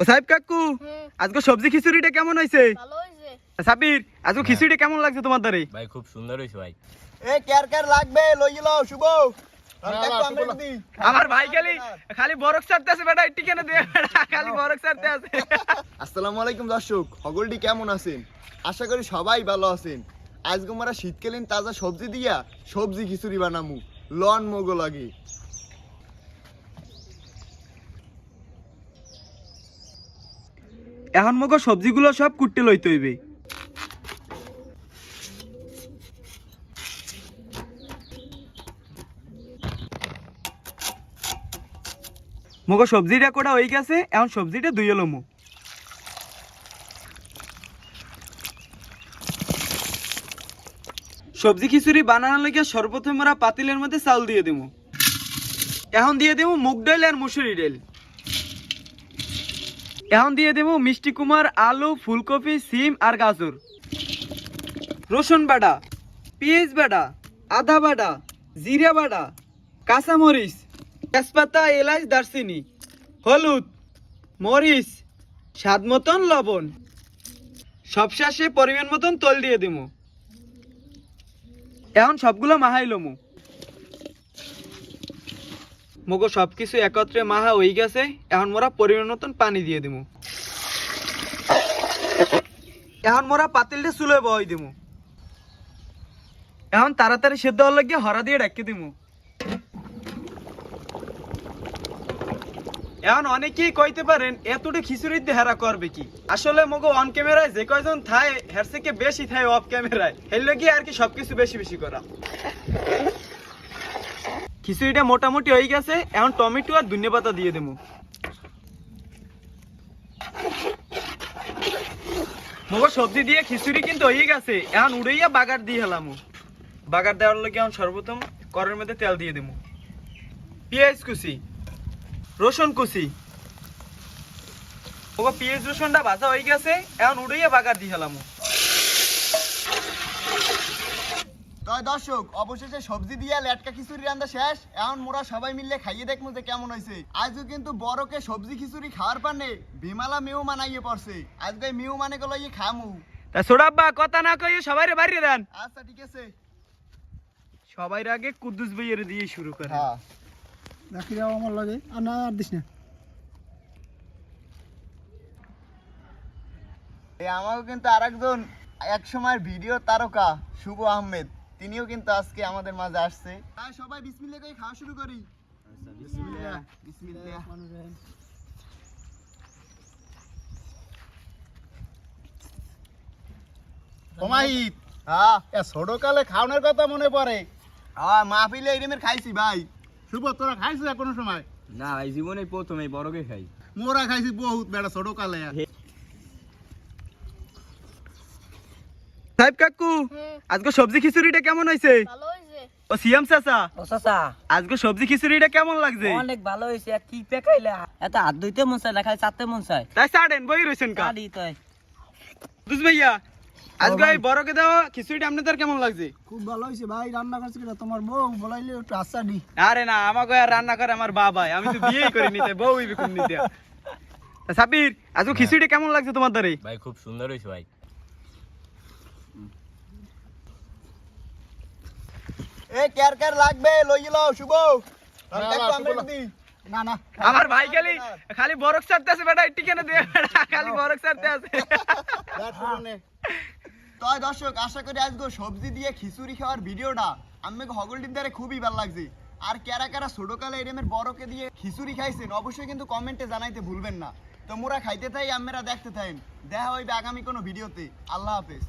ও সাহেব কাকু আজকে সবজি খিচুড়িটা কেমন হয়েছে? সাবির আজকে খিচুড়িটা কেমন লাগছে তোমার দ্বারে ভাই খুব সুন্দর হয়েছে ভাই। এ কার কার লাগবে? লই লও শুভ। আমার ভাই খালি খালি বরফ ছাড়তে আছে বেটা একটি কেন দিয়ে খালি বরফ ছাড়তে আছে। আসসালামু আলাইকুম দর্শক। হগলটি কেমন আছেন? আশা করি সবাই ভালো আছেন। আজকে আমরা শীতকালীন তাজা সবজি দিয়া সবজি খিচুড়ি বানামু। লন মগো লাগে। এখন মগো সবজিগুলো সব কুটতে লইতে হইবে। মগো সবজিটা কোটা হয়ে গেছে, এখন সবজিটা ধুয়ে লমু। সবজি খিচুড়ি বানানোর লাগে সর্বপ্রথম আমরা পাতিলের মধ্যে চাল দিয়ে দেবো এখন দিয়ে দেবো মুগ ডাল আর মুসুরি ডাল। এখন দিয়ে দেবো মিষ্টি কুমার, আলু, ফুলকপি, সিম আর গাজর। রসুন বাটা, পেঁয়াজ বাটা, আদা বাটা, জিরা বাটা, কাঁচামরিচ, তেজপাতা, এলাচ, দারচিনি, হলুদ, মরিচ, স্বাদ মতন লবণ। সবশেষে পরিমাণ মতন তল দিয়ে দেবো। এখন সবগুলো মাহাই মগো সবকিছু একত্রে মাহা হয়ে গেছে, এখন মোরা পরিমাণ মতন পানি দিয়ে দিমু। এখন মোরা পাতিলটা চুলে বই দিমু। এখন তাড়াতাড়ি সেদ্ধ হওয়ার লাগিয়ে হরা দিয়ে ডাকি দিমু। এখন অনেকেই কইতে পারেন এতটা খিচুড়ি দিয়ে হেরা করবে কি? আসলে মগো অন ক্যামেরায় যে কয়জন থায়, হের থেকে বেশি থায় অফ ক্যামেরায় হের লাগিয়ে আর কি সবকিছু বেশি বেশি করা। খিচুড়িটা মোটামুটি হয়ে গেছে। এখন টমেটো আর ধনিয়া পাতা দিয়ে দেবো। মগো, সবজি দিয়ে খিচুড়ি কিন্তু হয়ে গেছে। এখন উড়াইয়া বাগার দিয়ে হেলাম। বাগার দেওয়ার লোক এখন সর্বপ্রথম করের মধ্যে তেল দিয়ে দেবো। পেঁয়াজ কুচি, রসুন কুচি। মগো, পেঁয়াজ রসুনটা ভাজা হয়ে গেছে। এখন উড়াইয়া বাগার দিয়ে হেলাম। তাই দর্শক অবশেষে সবজি দিয়া লেটকা খিচুড়ি রান্না শেষ। এখন মোরা সবাই মিলে খাইয়ে দেখব যে কেমন হয়েছে আজও কিন্তু বড়কে সবজি খিচুড়ি খাওয়ার পানে বিমালা মেও মানাইয়ে পড়ছে। আজকে মেও মানে গেল ইয়ে খামু। তা সোডাব্বা কথা না কইয়ে সবাই বাড়িয়ে দেন। আচ্ছা ঠিক আছে। সবাই আগে কুদ্দুস ভাইয়ের দিয়ে শুরু করে হ্যাঁ। বাকি আমার লাগে। আর না আর দিস না। এই আমাকেও কিন্তু আরেকজন এক সময়ের ভিডিও তারকা শুভ আহমেদ। তিনিও কিন্তু আজকে আমাদের মাঝে আসছে। তাই সবাই বিসমিল্লাহ করে খাওয়া শুরু করি। বিসমিল্লাহ। বিসমিল্লাহ। ওমাহিত হ্যাঁ। ছোটকালে খাওয়ানোর কথা মনে পড়ে। হ্যাঁ মাহফিলে এরমের খাইছি ভাই। শুভ তোরা খাইছিস কোনো সময়? না ভাই জীবনে প্রথম বড়কে খাই। মোরা খাইছি বহুত বেড়া ছোটকালে। সাহেব কাকু আজকে সবজি খিচুড়িটা কেমন হয়েছে? ও সিএম চাচা ও চাচা। আজকে সবজি খিচুড়িটা কেমন লাগছে? অনেক ভালো হয়েছে। কি পেকাইলে এত হাত ধুইতে মন চায় না মন চায়। তাই বই কা? তাই। বুঝ ভাইয়া আজকে এই বড়কে দেওয়া খিচুড়িটা আপনাদের কেমন লাগছে? খুব ভালো হয়েছে ভাই রান্না করছে কিনা? তোমার বউ বলাইলে একটু আশা দি আরে না আমাকে আর রান্না করে আমার বাবা আমি তো বিয়েই করি নিতে বউ বিকুন নিতে সাবির আজকে খিচুড়ি কেমন লাগছে তোমার দ্বারে ভাই খুব সুন্দর হয়েছে ভাই। এ কার কার লাগবে? লই লও শুভ। না না আমার ভাই খালি খালি বরফ ছাড়তে আছে বেটা কেন দিয়ে বেটা। খালি বরফ ছাড়তে আছে। তাই দর্শক আশা করি আজকে সবজি দিয়ে খিচুড়ি খাওয়ার ভিডিওটা আমি হগল দ্বারা খুবই ভালো লাগছে। আর কারা কারা ছোটকালে এরমের বড়কে দিয়ে খিচুড়ি খাইছেন অবশ্যই কিন্তু কমেন্টে জানাইতে ভুলবেন না। তো মোরা খাইতে থাই আমরা দেখতে থাকেন দেখা হইবে আগামী কোনো ভিডিওতে। আল্লাহ হাফেজ।